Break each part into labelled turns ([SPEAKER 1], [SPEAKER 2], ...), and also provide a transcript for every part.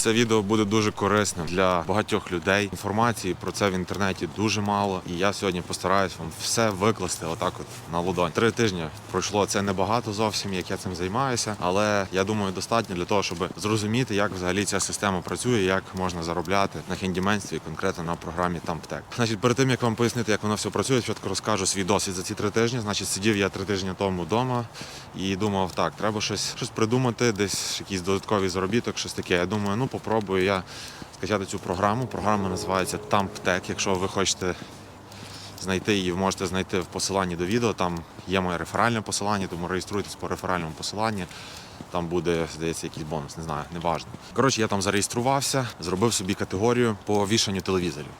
[SPEAKER 1] Це відео буде дуже корисним для багатьох людей. Інформації про це в інтернеті дуже мало. І я сьогодні постараюсь вам все викласти отак от на ладонь. Три тижні пройшло це небагато зовсім, як я цим займаюся, але я думаю, достатньо для того, щоб зрозуміти, як взагалі ця система працює, як можна заробляти на хендіменстві, конкретно на програмі TampTech. Значить, перед тим як вам пояснити, як воно все працює, спочатку розкажу свій досвід за ці три тижні. Значить, сидів я три тижні тому вдома і думав, так, треба щось, щось придумати, десь якийсь додатковий заробіток, щось таке. Я думаю, ну попробую я скачати цю програму. Програма називається TampTech. Якщо ви хочете знайти її, можете знайти в посиланні до відео. Там є моє реферальне посилання, тому реєструйтесь по реферальному посиланні. Там буде, здається, якийсь бонус, не знаю, неважно. Коротше, я там зареєструвався, зробив собі категорію по вішанню телевізорів.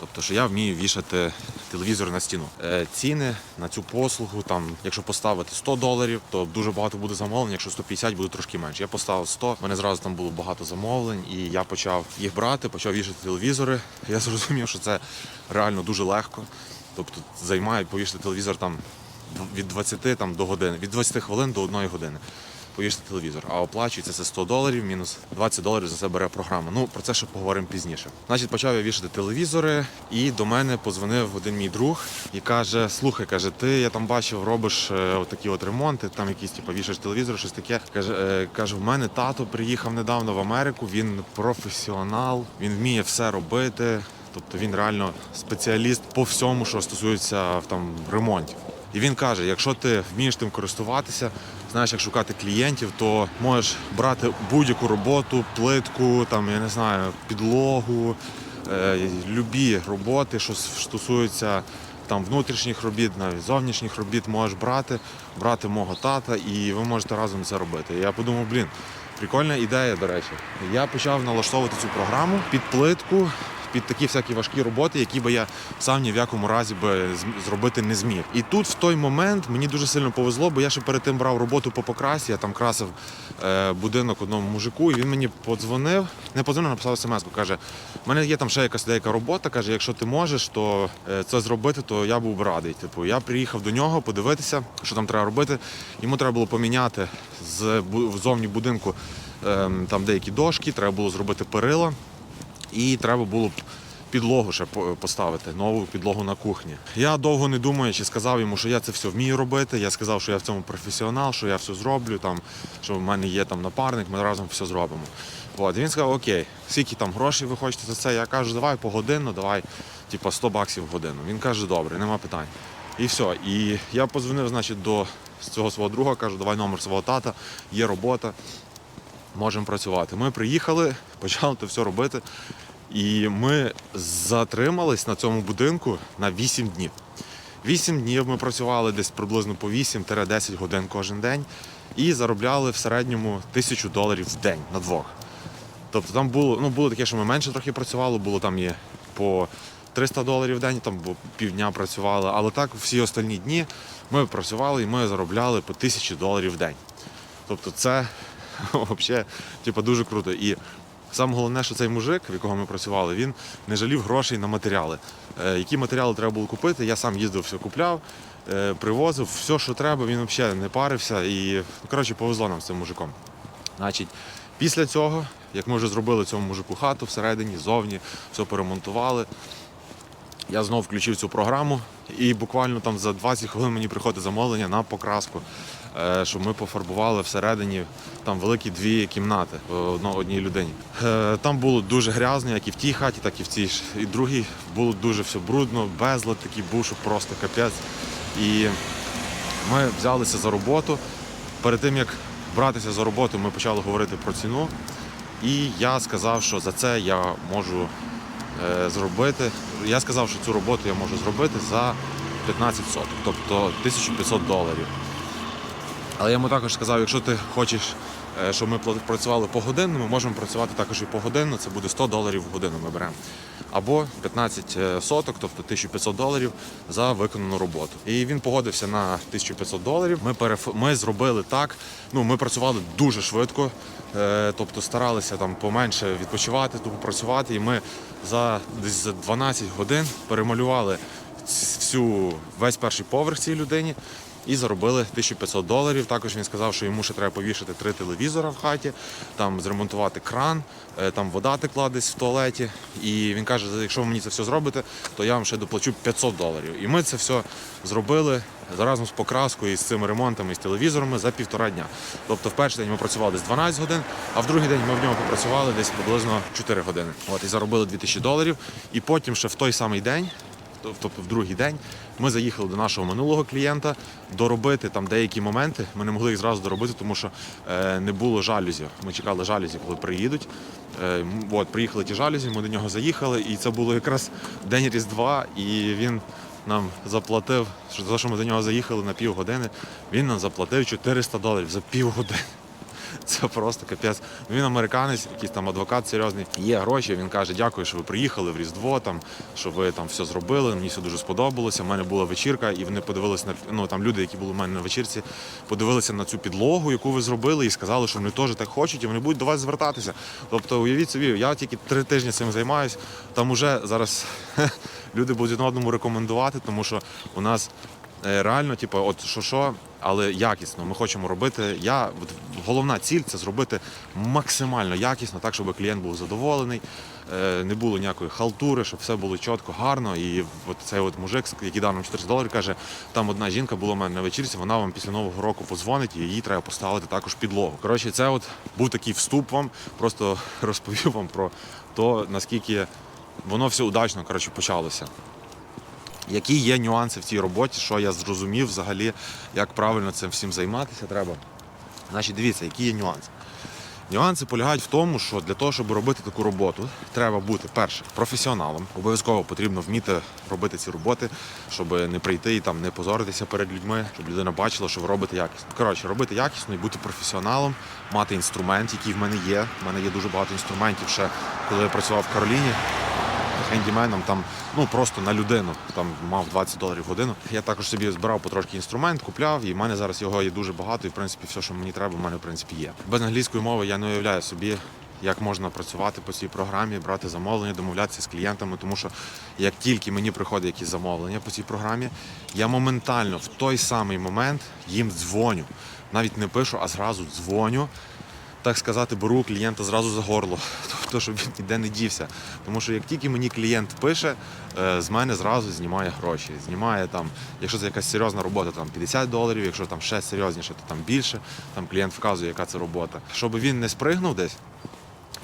[SPEAKER 1] Тобто, що я вмію вішати телевізор на стіну. Е, ціни на цю послугу, там, якщо поставити 100 доларів, то дуже багато буде замовлень. Якщо 150, буде трошки менше. Я поставив 100, в мене зразу там було багато замовлень, і я почав їх брати, почав вішати телевізори. Я зрозумів, що це реально дуже легко. Тобто займає повішати телевізор там від 20 там, до години, від 20 хвилин до 1 години. Повішати телевізор, а оплачується це 100 доларів, мінус 20 доларів за це бере програма. Ну про це ще поговоримо пізніше. Значить, почав я вішати телевізори, і до мене позвонив один мій друг і каже: Слухай, каже, ти я там бачив, робиш е, такі от ремонти, там якісь типу, вішаєш телевізор, щось таке. Каже, е, каже, в мене тато приїхав недавно в Америку. Він професіонал, він вміє все робити. Тобто він реально спеціаліст по всьому, що стосується там ремонтів. І він каже: якщо ти вмієш тим користуватися, знаєш, як шукати клієнтів, то можеш брати будь-яку роботу, плитку, там я не знаю, підлогу, е, любі роботи, що стосуються там внутрішніх робіт, навіть зовнішніх робіт, можеш брати, брати мого тата, і ви можете разом це робити. Я подумав, блін. Прикольна ідея, до речі. Я почав налаштовувати цю програму під плитку, під такі всякі важкі роботи, які би я сам ні в якому разі би зробити не зміг. І тут в той момент мені дуже сильно повезло, бо я ще перед тим брав роботу по покрасі, я там красив е, будинок одному мужику, і він мені подзвонив, не подзвонив, написав смс каже: в мене є там ще якась деяка робота. каже, якщо ти можеш, то е, це зробити, то я був би радий. Типу, я приїхав до нього подивитися, що там треба робити. Йому треба було поміняти з зовні будинку ем, там деякі дошки, треба було зробити перила. І треба було б підлогу ще поставити, нову підлогу на кухні. Я довго не думаючи, сказав йому, що я це все вмію робити. Я сказав, що я в цьому професіонал, що я все зроблю, там, що в мене є там напарник, ми разом все зробимо. От. Він сказав, окей, скільки там грошей ви хочете за це? Я кажу, давай погодинно, давай типа 100 баксів в годину. Він каже, добре, нема питань. І все. І я подзвонив, значить, до цього свого друга, кажу, давай номер свого тата, є робота можемо працювати. Ми приїхали, почали це все робити. І ми затримались на цьому будинку на 8 днів. 8 днів ми працювали десь приблизно по 8-10 годин кожен день і заробляли в середньому тисячу доларів в день на двох. Тобто там було, ну, було таке, що ми менше трохи працювали, було там і по 300 доларів в день, там півдня працювали. Але так всі остальні дні ми працювали і ми заробляли по тисячі доларів в день. Тобто це взагалі типу, дуже круто. І саме головне, що цей мужик, в якого ми працювали, він не жалів грошей на матеріали. Е, які матеріали треба було купити, я сам їздив, все купляв, е, привозив, все, що треба, він взагалі не парився. І ну, коротше, повезло нам з цим мужиком. Значить, після цього, як ми вже зробили цьому мужику хату всередині, зовні, все поремонтували. Я знову включив цю програму, і буквально там за 20 хвилин мені приходить замовлення на покраску, щоб ми пофарбували всередині там великі дві кімнати е, одно- одній людині. Е, Там було дуже грязно, як і в тій хаті, так і в цій ж. І другій було дуже все брудно, безлад такий був, що просто капець. І ми взялися за роботу. Перед тим як братися за роботу, ми почали говорити про ціну. І я сказав, що за це я можу е, зробити. Я сказав, що цю роботу я можу зробити за 15 соток, тобто 1500 доларів. Але я йому також сказав, якщо ти хочеш, е, щоб ми працювали погодинно, ми можемо працювати також і погодинно, це буде 100 доларів в годину ми беремо. Або 15 соток, тобто 1500 доларів за виконану роботу. І він погодився на 1500 доларів. Ми переф... ми зробили так. Ну, ми працювали дуже швидко, е, тобто старалися там поменше відпочивати, тупо працювати. І ми за десь за 12 годин перемалювали всю весь перший поверх цій людині. І заробили 1500 доларів. Також він сказав, що йому ще треба повішати три телевізора в хаті, там зремонтувати кран, е, там вода текла десь в туалеті. І він каже, якщо ви мені це все зробите, то я вам ще доплачу 500 доларів. І ми це все зробили разом з покраскою з цими ремонтами з телевізорами за півтора дня. Тобто в перший день ми працювали десь 12 годин, а в другий день ми в ньому попрацювали десь приблизно 4 години. От і заробили 2000 доларів. І потім ще в той самий день тобто в другий день, ми заїхали до нашого минулого клієнта доробити там деякі моменти. Ми не могли їх зразу доробити, тому що е, не було жалюзі. Ми чекали жалюзі, коли приїдуть. Е, от, приїхали ті жалюзі, ми до нього заїхали, і це було якраз день Різдва, і він нам заплатив, за що ми до нього заїхали на півгодини, він нам заплатив 400 доларів за півгодини. Це просто капець. Він американець, якийсь там адвокат серйозний. Є гроші. Він каже, дякую, що ви приїхали в Різдво, там що ви там все зробили. Мені все дуже сподобалося. У мене була вечірка, і вони подивилися на ну там люди, які були в мене на вечірці, подивилися на цю підлогу, яку ви зробили, і сказали, що вони теж так хочуть, і вони будуть до вас звертатися. Тобто, уявіть собі, я тільки три тижні цим займаюся. Там уже зараз люди будуть одному рекомендувати, тому що у нас реально, типу, от що що, але якісно. Ми хочемо робити. Я от, головна ціль це зробити максимально якісно, так, щоб клієнт був задоволений, е, не було ніякої халтури, щоб все було чітко, гарно. І от цей от мужик, який дав нам 400 доларів, каже, там одна жінка була в мене на вечірці, вона вам після нового року позвонить, і їй треба поставити також підлогу. Коротше, це от був такий вступ вам, просто розповів вам про те, наскільки воно все удачно коротше, почалося. Які є нюанси в цій роботі, що я зрозумів взагалі, як правильно цим всім займатися треба. Значить, дивіться, які є нюанси. Нюанси полягають в тому, що для того, щоб робити таку роботу, треба бути перше професіоналом. Обов'язково потрібно вміти робити ці роботи, щоб не прийти і там не позоритися перед людьми, щоб людина бачила, що ви робите якісно. Коротше, робити якісно і бути професіоналом, мати інструмент, який в мене є. У мене є дуже багато інструментів ще, коли я працював в Кароліні хендіменом там ну просто на людину там мав 20 доларів в годину. Я також собі збирав потрошки інструмент, купляв, і в мене зараз його є дуже багато. І в принципі, все, що мені треба, в мене в принципі є. Без англійської мови я не уявляю собі. Як можна працювати по цій програмі, брати замовлення, домовлятися з клієнтами, тому що як тільки мені приходить якісь замовлення по цій програмі, я моментально в той самий момент їм дзвоню. Навіть не пишу, а зразу дзвоню так сказати, беру клієнта зразу за горло, тобто, щоб він ніде не дівся. Тому що як тільки мені клієнт пише, е, з мене зразу знімає гроші. Знімає там, якщо це якась серйозна робота, там 50 доларів, якщо там ще серйозніше, то там більше. Там клієнт вказує, яка це робота. Щоб він не спригнув десь.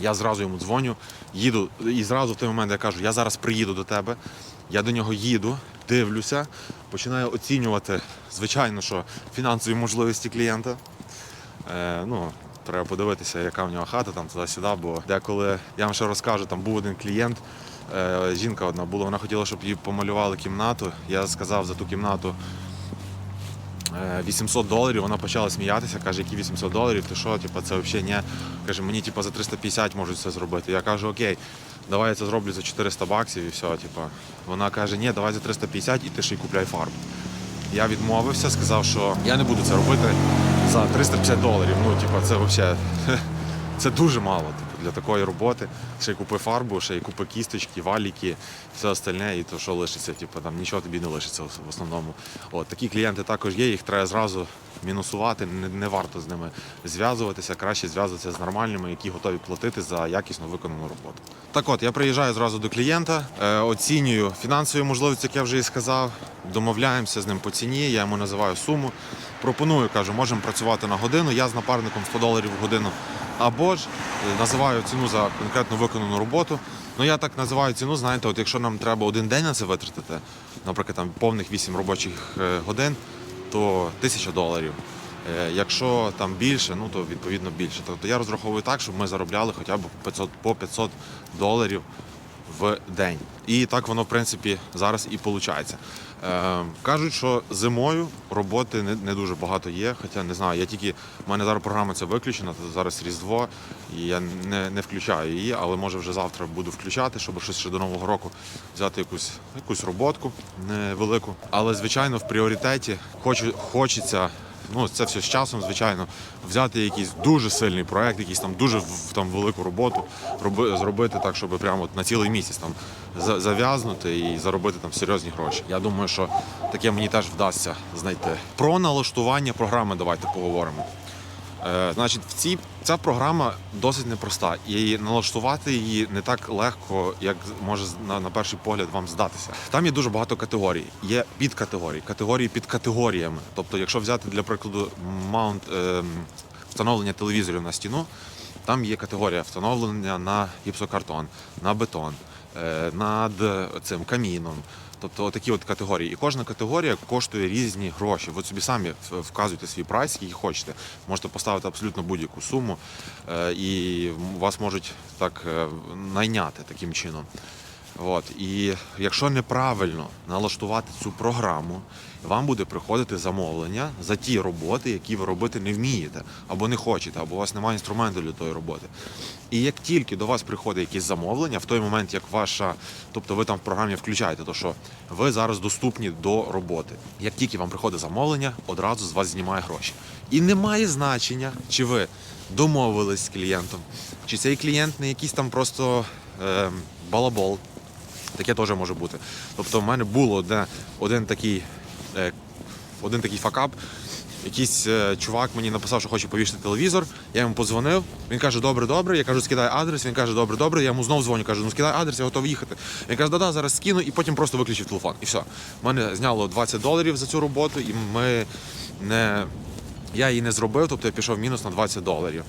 [SPEAKER 1] Я зразу йому дзвоню, їду, і зразу в той момент я кажу, я зараз приїду до тебе. Я до нього їду, дивлюся, починаю оцінювати, звичайно, що фінансові можливості клієнта. Е, ну, треба подивитися, яка в нього хата там туди-сюди, бо деколи я вам ще розкажу, там був один клієнт, е, жінка одна була, вона хотіла, щоб їй помалювали кімнату. Я сказав за ту кімнату е, 800 доларів, вона почала сміятися, каже, які 800 доларів, ти що, типу, це взагалі не. Каже, мені типу, за 350 можуть це зробити. Я кажу, окей, давай я це зроблю за 400 баксів і все. Типу. Вона каже, ні, давай за 350 і ти ще й купляй фарбу. Я відмовився, сказав, що я не буду це робити за 350 доларів. Ну, типу, це взагалі це дуже мало типу, для такої роботи. Ще й купи фарбу, ще й купи кісточки, валіки, все остальне, і то що лишиться, типу, там нічого тобі не лишиться в основному. От, такі клієнти також є, їх треба зразу мінусувати, не, не варто з ними зв'язуватися, краще зв'язуватися з нормальними, які готові платити за якісно виконану роботу. Так от, я приїжджаю зразу до клієнта, е, оцінюю фінансові можливості, як я вже і сказав, домовляємося з ним по ціні, я йому називаю суму. Пропоную, кажу, можемо працювати на годину, я з напарником 100 доларів в годину. Або ж е, називаю ціну за конкретно виконану роботу. Ну я так називаю ціну, знаєте, от якщо нам треба один день на це витратити, наприклад, там повних 8 робочих е, годин, то 1000 доларів. Е, Якщо там більше, ну то відповідно більше. Тобто я розраховую так, щоб ми заробляли хоча б 500, по 500 доларів в день. І так воно, в принципі, зараз і виходить. Е, кажуть, що зимою роботи не, не дуже багато є, хоча не знаю, я тільки в мене зараз програма ця виключена, зараз Різдво, і я не, не включаю її, але може вже завтра буду включати, щоб щось ще до Нового року взяти якусь, якусь роботку невелику. Але звичайно в пріоритеті хочу, хочеться Ну це все з часом, звичайно, взяти якийсь дуже сильний проект, якийсь там дуже там велику роботу, роби, зробити так, щоб прямо на цілий місяць там зав'язнути і заробити там серйозні гроші. Я думаю, що таке мені теж вдасться знайти. Про налаштування програми давайте поговоримо. Е, значить, в цій ця програма досить непроста, і налаштувати її не так легко, як може на, на перший погляд вам здатися. Там є дуже багато категорій. Є підкатегорії, категорії під категоріями. Тобто, якщо взяти для прикладу маунт е, встановлення телевізорів на стіну, там є категорія встановлення на гіпсокартон, на бетон, е, над цим каміном. Тобто такі от категорії. І кожна категорія коштує різні гроші. Ви собі самі вказуєте свій прайс, який хочете. Можете поставити абсолютно будь-яку суму, е, і вас можуть так е, найняти таким чином. От. І якщо неправильно налаштувати цю програму, вам буде приходити замовлення за ті роботи, які ви робити не вмієте, або не хочете, або у вас немає інструменту для тої роботи. І як тільки до вас приходить якесь замовлення, в той момент, як ваша, тобто ви там в програмі включаєте, то що ви зараз доступні до роботи. Як тільки вам приходить замовлення, одразу з вас знімає гроші. І немає значення, чи ви домовились з клієнтом, чи цей клієнт не якийсь там просто е, балабол. Таке теж може бути. Тобто, в мене було один такий один такий факап. Якийсь е, чувак мені написав, що хоче повісити телевізор. Я йому подзвонив. Він каже, добре, добре. Я кажу, скидай адрес. Він каже, добре, добре. Я йому знов дзвоню, кажу, ну скидай адрес, я готовий їхати. Він каже, да-да, зараз скину, і потім просто виключив телефон. І все. Мене зняло 20 доларів за цю роботу, і ми не. Я її не зробив, тобто я пішов мінус на 20 доларів.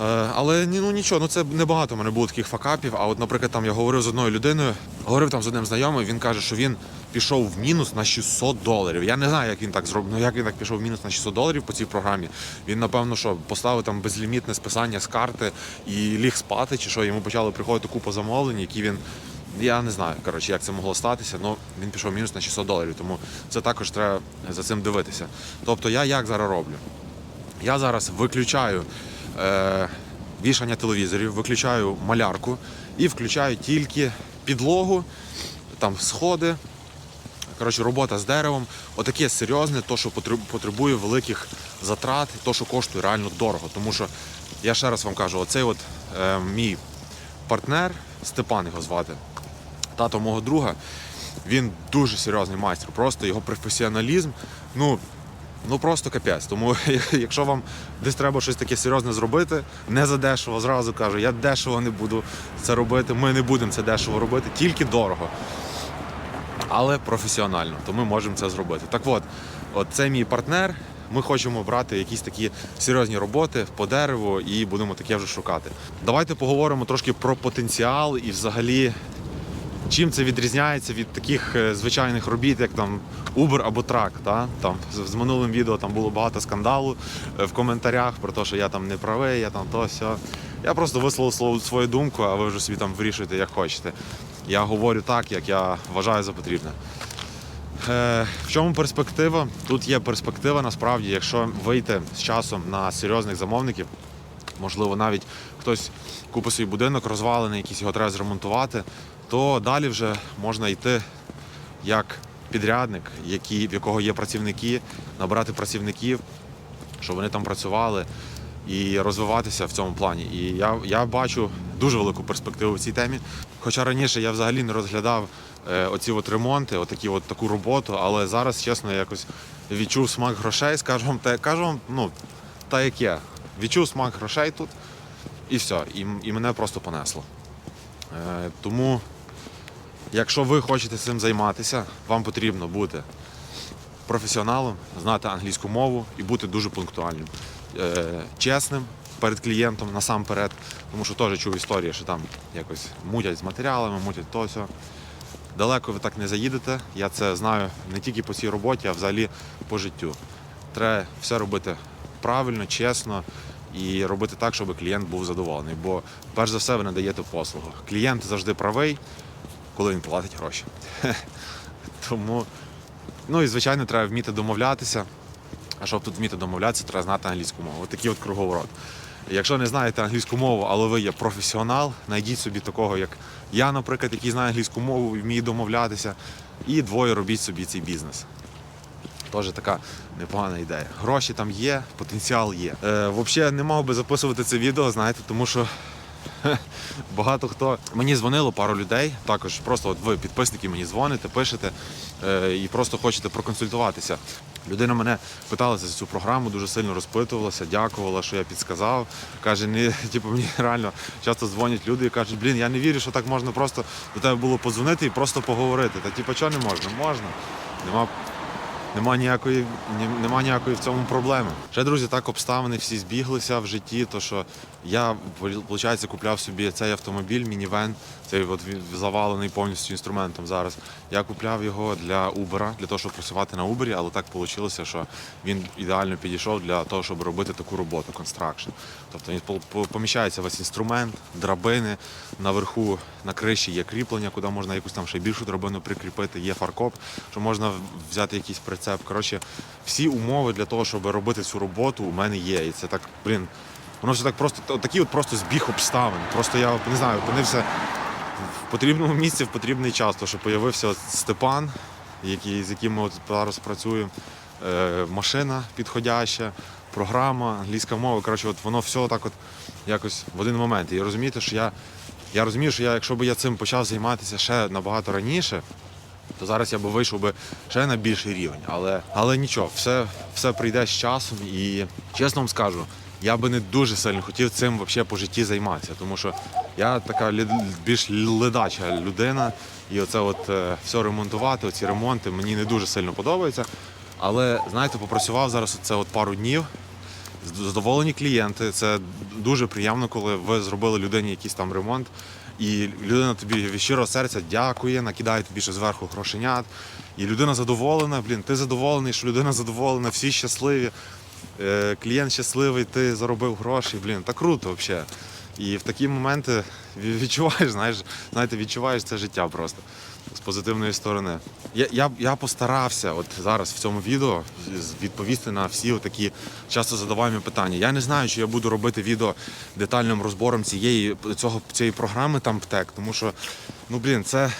[SPEAKER 1] Е, Але ну нічого, ну це небагато в мене було таких факапів. А от, наприклад, там я говорив з одною людиною, говорив там з одним знайомим, він каже, що він пішов в мінус на 600 доларів. Я не знаю, як він так зробив. Ну як він так пішов в мінус на 600 доларів по цій програмі. Він, напевно, що поставив там безлімітне списання з карти і ліг спати, чи що йому почали приходити купа замовлень, які він. Я не знаю, коротше, як це могло статися, але він пішов мінус на 600 доларів, тому це також треба за цим дивитися. Тобто я як зараз роблю? Я зараз виключаю е, вішання телевізорів, виключаю малярку і включаю тільки підлогу, там сходи. Коротше, робота з деревом, отаке серйозне, то, що потребує великих затрат, то, що коштує реально дорого. Тому що я ще раз вам кажу, оцей от е, мій партнер, Степан його звати, тато мого друга, він дуже серйозний майстер. Просто його професіоналізм, ну, ну просто капець. Тому якщо вам десь треба щось таке серйозне зробити, не за дешево, зразу кажу, я дешево не буду це робити. Ми не будемо це дешево робити, тільки дорого. Але професіонально, то ми можемо це зробити. Так от, от це мій партнер. Ми хочемо брати якісь такі серйозні роботи по дереву і будемо таке вже шукати. Давайте поговоримо трошки про потенціал і взагалі чим це відрізняється від таких е, звичайних робіт, як там Uber або трак. Та? Там, з, минулим відео там було багато скандалу е, в коментарях про те, що я там не правий, я там то сьо. Я просто висловив свою думку, а ви вже собі там вирішуєте, як хочете. Я говорю так, як я вважаю за потрібне. Е, в чому перспектива? Тут є перспектива насправді, якщо вийти з часом на серйозних замовників, можливо, навіть хтось купить свій будинок, розвалений, якийсь його треба зремонтувати, то далі вже можна йти як підрядник, який, в якого є працівники, набирати працівників, щоб вони там працювали і розвиватися в цьому плані. І я, я бачу дуже велику перспективу в цій темі. Хоча раніше я взагалі не розглядав е, оці от ремонти, отакі от таку роботу, але зараз, чесно, якось відчув смак грошей, скажу вам, кажу вам, ну, та як є. Відчув смак грошей тут і все. І, і мене просто понесло. Е, тому, якщо ви хочете цим займатися, вам потрібно бути професіоналом, знати англійську мову і бути дуже пунктуальним, чесним перед клієнтом насамперед, тому що теж чув історії, що там якось мутять з матеріалами, мутять то. Далеко ви так не заїдете. Я це знаю не тільки по цій роботі, а взагалі по життю. Треба все робити правильно, чесно і робити так, щоб клієнт був задоволений. Бо перш за все ви надаєте послугу. Клієнт завжди правий, коли він платить гроші. Тому, ну і звичайно, треба вміти домовлятися. А щоб тут вміти домовлятися, треба знати англійську мову. Ось Такий от круговорот. Якщо не знаєте англійську мову, але ви є професіонал, знайдіть собі такого, як я, наприклад, який знає англійську мову і вміє домовлятися, і двоє робіть собі цей бізнес. Теж така непогана ідея. Гроші там є, потенціал є. Е, взагалі не мав би записувати це відео, знаєте, тому що багато хто мені дзвонило пару людей. Також просто от ви підписники мені дзвоните, пишете е, і просто хочете проконсультуватися. Людина мене питалася за цю програму, дуже сильно розпитувалася, дякувала, що я підсказав. Каже, не типу, мені реально часто дзвонять люди і кажуть, блін, я не вірю, що так можна просто до тебе було подзвонити і просто поговорити. Та типу, чого не можна? Можна. Нема Нема ніякої, нема ніякої в цьому проблеми. Ще друзі, так обставини всі збіглися в житті. То що я виходить, купляв собі цей автомобіль, мінівен, цей от завалений повністю інструментом зараз. Я купляв його для Uber, для того, щоб працювати на Uber, але так вийшло, що він ідеально підійшов для того, щоб робити таку роботу, констракшн. Тобто він по- по- поміщається весь інструмент, драбини. Наверху на криші є кріплення, куди можна якусь там ще більшу драбину прикріпити, є фаркоп, що можна взяти якийсь прицеп. Коротше, всі умови для того, щоб робити цю роботу, у мене є. І це так, блін, воно все так просто, такий от просто збіг обставин. Просто я не знаю, опинився в потрібному місці в потрібний час, то що появився Степан, який, з яким ми от зараз працюємо, е, машина підходяща, програма, англійська мова. Коротше, от воно все так от якось в один момент. І розумієте, що я, я розумію, що я, якщо б я цим почав займатися ще набагато раніше, то зараз я би вийшов би ще на більший рівень. Але, але нічого, все, все прийде з часом. І чесно вам скажу, я би не дуже сильно хотів цим вообще по житті займатися, тому що я така більш ледача людина, і оце от е, все ремонтувати, оці ремонти мені не дуже сильно подобається. Але знаєте, попрацював зараз це от пару днів. Задоволені клієнти. Це дуже приємно, коли ви зробили людині якийсь там ремонт, і людина тобі від серця дякує, накидає тобі ще зверху грошенят. І людина задоволена, блін, ти задоволений, що людина задоволена, всі щасливі. Е, Клієнт щасливий, ти заробив гроші. Блін, так круто взагалі. І в такі моменти відчуваєш, знаєш, знаєте, відчуваєш це життя просто з позитивної сторони. Я, я, я постарався от зараз в цьому відео відповісти на всі такі часто задаваємо питання. Я не знаю, чи я буду робити відео детальним розбором цієї цього цієї програми там ПТЕК, тому що ну блін, це,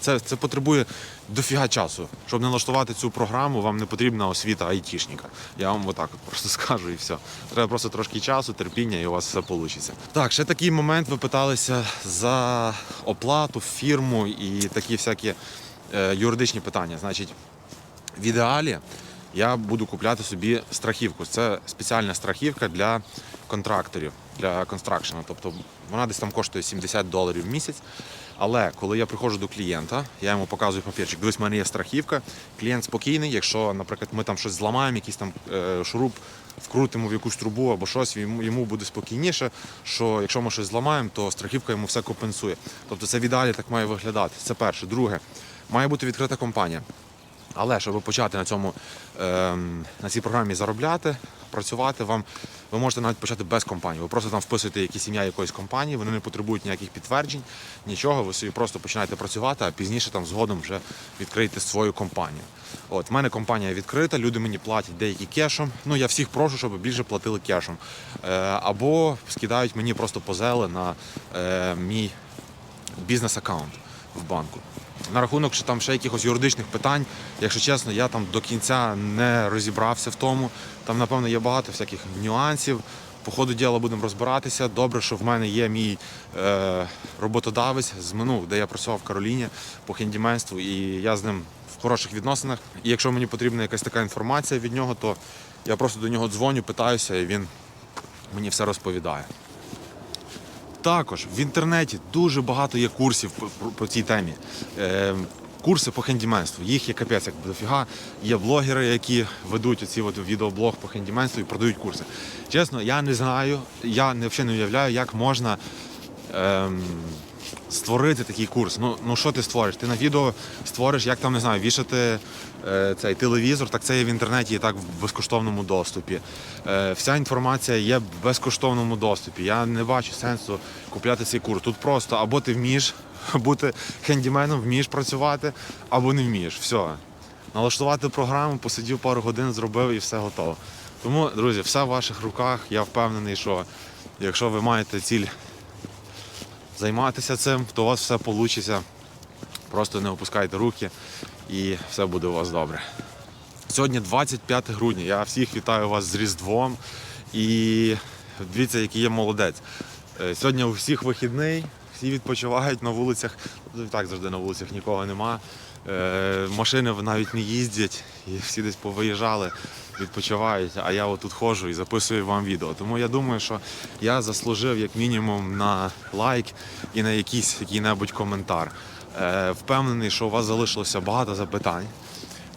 [SPEAKER 1] це, це потребує дофіга часу. Щоб не налаштувати цю програму, вам не потрібна освіта айтішника. Я вам отак от просто скажу і все. Треба просто трошки часу, терпіння, і у вас все вийде. Так, ще такий момент. Ви питалися за оплату, фірму і такі всякі е, юридичні питання. Значить, в ідеалі я буду купляти собі страхівку. Це спеціальна страхівка для контракторів, для констракшену. Тобто вона десь там коштує 70 доларів в місяць. Але коли я приходжу до клієнта, я йому показую папірчик, дивись, в мене є страхівка. Клієнт спокійний, якщо, наприклад, ми там щось зламаємо, якийсь там е, шуруп вкрутимо в якусь трубу або щось, йому буде спокійніше, що якщо ми щось зламаємо, то страхівка йому все компенсує. Тобто це в ідеалі так має виглядати. Це перше. Друге, має бути відкрита компанія. Але щоб почати на цьому ем, на цій програмі заробляти, працювати, вам ви можете навіть почати без компанії. Ви просто там вписуєте якісь ім'я якоїсь компанії, вони не потребують ніяких підтверджень, нічого. Ви собі просто починаєте працювати, а пізніше там згодом вже відкриєте свою компанію. От в мене компанія відкрита, люди мені платять деякі кешом. Ну я всіх прошу, щоб більше платили кешом. Е, або скидають мені просто позели на е, мій бізнес-аккаунт в банку. На рахунок що там ще якихось юридичних питань, якщо чесно, я там до кінця не розібрався в тому. Там, напевно, є багато всяких нюансів. По ходу діла будемо розбиратися. Добре, що в мене є мій е, роботодавець з МИНУ, де я працював в Кароліні по хендіменству, і я з ним в хороших відносинах. І якщо мені потрібна якась така інформація від нього, то я просто до нього дзвоню, питаюся, і він мені все розповідає. Також в інтернеті дуже багато є курсів по, цій темі. Е, курси по хендіменству. Їх є капець як дофіга. Є блогери, які ведуть оці от відеоблог по хендіменству і продають курси. Чесно, я не знаю, я не, взагалі не уявляю, як можна ем, створити такий курс. Ну, ну що ти створиш? Ти на відео створиш, як там не знаю, вішати е, цей телевізор, так це є в інтернеті і так в безкоштовному доступі. Е, вся інформація є в безкоштовному доступі. Я не бачу сенсу купляти цей курс. Тут просто або ти вмієш бути хендіменом, вмієш працювати, або не вмієш. Все. Налаштувати програму, посидів пару годин, зробив і все готово. Тому, друзі, все в ваших руках. Я впевнений, що якщо ви маєте ціль займатися цим, то у вас все вийде. Просто не опускайте руки і все буде у вас добре. Сьогодні 25 грудня. Я всіх вітаю вас з Різдвом. І дивіться, який я молодець. Е, Сьогодні у всіх вихідний, всі відпочивають на вулицях. Ну, Так завжди на вулицях нікого нема. Е, Машини навіть не їздять, і всі десь повиїжджали, відпочивають. А я отут ходжу і записую вам відео. Тому я думаю, що я заслужив як мінімум на лайк і на якийсь який-небудь коментар. Е, Впевнений, що у вас залишилося багато запитань.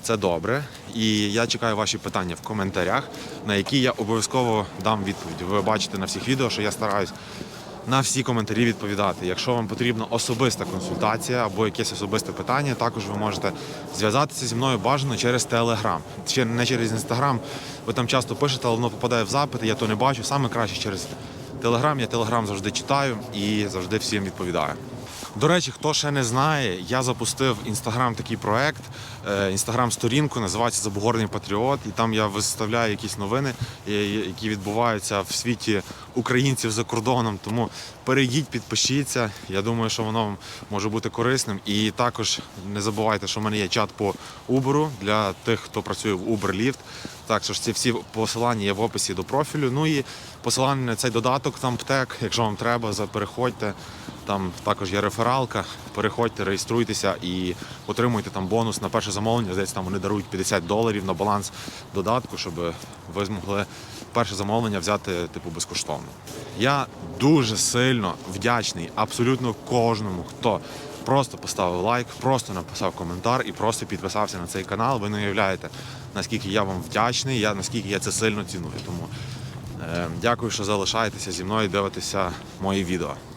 [SPEAKER 1] Це добре. І я чекаю ваші питання в коментарях, на які я обов'язково дам відповідь. Ви бачите на всіх відео, що я стараюсь на всі коментарі відповідати. Якщо вам потрібна особиста консультація або якесь особисте питання, також ви можете зв'язатися зі мною бажано через Телеграм. Ще не через Інстаграм. Ви там часто пишете, але воно попадає в запити, я то не бачу. Саме краще через Телеграм. Я Телеграм завжди читаю і завжди всім відповідаю. До речі, хто ще не знає, я запустив інстаграм такий проект, інстаграм-сторінку, називається Забугорний Патріот, і там я виставляю якісь новини, е, які відбуваються в світі українців за кордоном. Тому перейдіть, підпишіться. Я думаю, що воно вам може бути корисним. І також не забувайте, що в мене є чат по Uber для тих, хто працює в Uber Lyft. Так що ж ці всі посилання є в описі до профілю. Ну і посилання на цей додаток, там птек, якщо вам треба, за- переходьте. Там також є рефералка. Переходьте, реєструйтеся і отримуйте там бонус на перше замовлення. Здається, там вони дарують 50 доларів на баланс додатку, щоб ви змогли перше замовлення взяти типу безкоштовно. Я дуже сильно вдячний абсолютно кожному, хто просто поставив лайк, просто написав коментар і просто підписався на цей канал. Ви не уявляєте, наскільки я вам вдячний, я наскільки я це сильно ціную. Тому е, дякую, що залишаєтеся зі мною, і дивитеся мої відео.